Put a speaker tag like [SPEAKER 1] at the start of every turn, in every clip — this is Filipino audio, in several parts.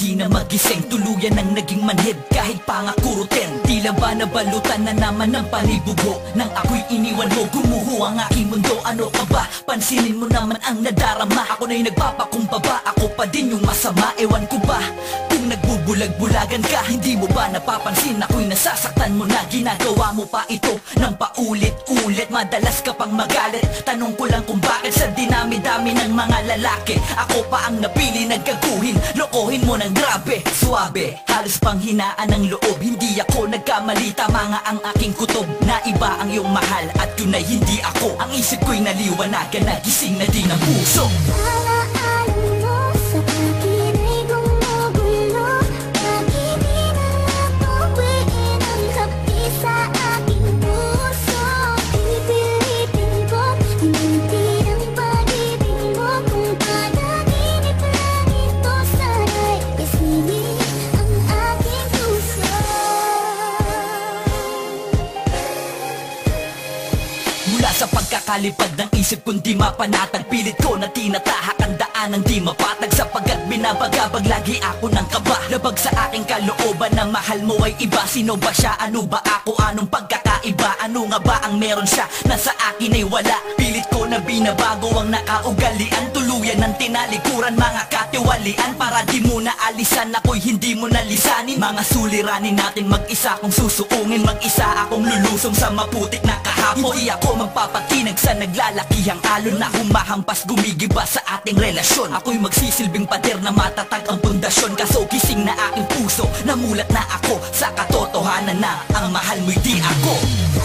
[SPEAKER 1] di na magising? Tuluyan ang naging manhid. Kahit pangakurutin Tila ba nabalutan na naman ng panibugo Nang ako'y iniwan mo Gumuho ang aking mundo. Ano ka ba? Pansinin mo naman ang nadarama. Ako na'y nagpapakumbaba Ako pa din yung masama. Ewan ko ba? Kung nagbubulag-bulagan ka Hindi mo ba napapansin Ako'y nasasaktan mo na? Ginagawa mo pa ito Nang paulit-ulit. Madalas ka pang magalit. Tanong ko lang kung bakit Sa dinami-dami ng mga lalaki Ako pa ang napili. Nagkaguhin Lokohin mo ng grabe. Suabe Halos pang hinaan ng loob. Hindi ako nagkamali Tama nga ang aking kutob. Na iba ang iyong mahal At yun ay hindi ako. Ang isip ko'y naliwanagan Nagising na din ang puso
[SPEAKER 2] Sa
[SPEAKER 1] pagkakalipad ng isip kong di mapanatag Pilit ko na tinatahak ang daan ng di mapatag Sapagat binabagabag lagi ako ng kaba Labag sa aking kalooban na mahal mo ay iba Sino ba siya? Ano ba ako? Anong pagkakaiba? Ano nga ba ang meron siya na sa akin ay wala? Pilit ko na binabago ang nakaugalian. Tuluyan ng tinalikuran mga katiwalian. Para di mo na alisan ako'y hindi mo nalisanin. Mga suliranin natin mag-isa kong susuungin. Mag-isa akong lulusong sa maputik na kahapon. Hindi ako magpapatinag sa naglalakihang alon Na humahampas gumigiba sa ating relasyon. Ako'y magsisilbing pader na matatag ang pundasyon. Kaso gising na aking puso Namulat na ako. Sa katotohanan na Ang mahal mo'y di ako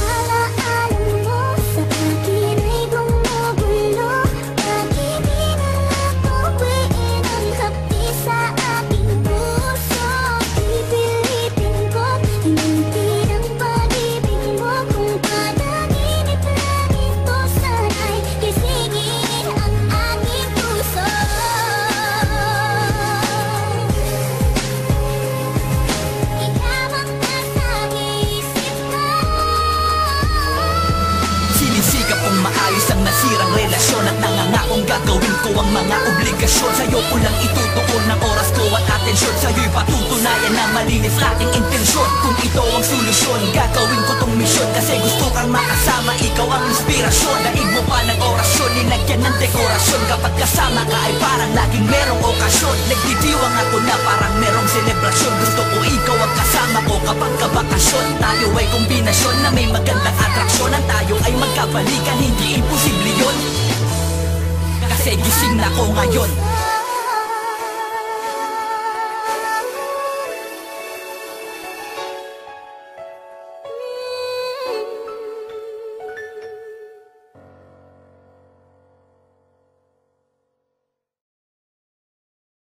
[SPEAKER 1] nangangakong gagawin ko ang mga obligasyon. Sa'yo ko lang itutuon ng oras ko at atensyon. Sa'yo'y patutunayan na malinis ating intensyon. Kung ito ang solusyon, gagawin ko tong misyon. Kasi gusto kang makasama, ikaw ang inspirasyon. Daig mo pa ng orasyon, nilagyan ng dekorasyon. Kapag kasama ka ay parang laging merong okasyon. Nagdidiwang ako na parang merong selebrasyon. Gusto ko ikaw ang kasama ko kapag kabakasyon. Tayo ay kombinasyon na may magandang atraksyon. Ang tayo ay magkabalikan, hindi imposible yun Kasi gising na ko ngayon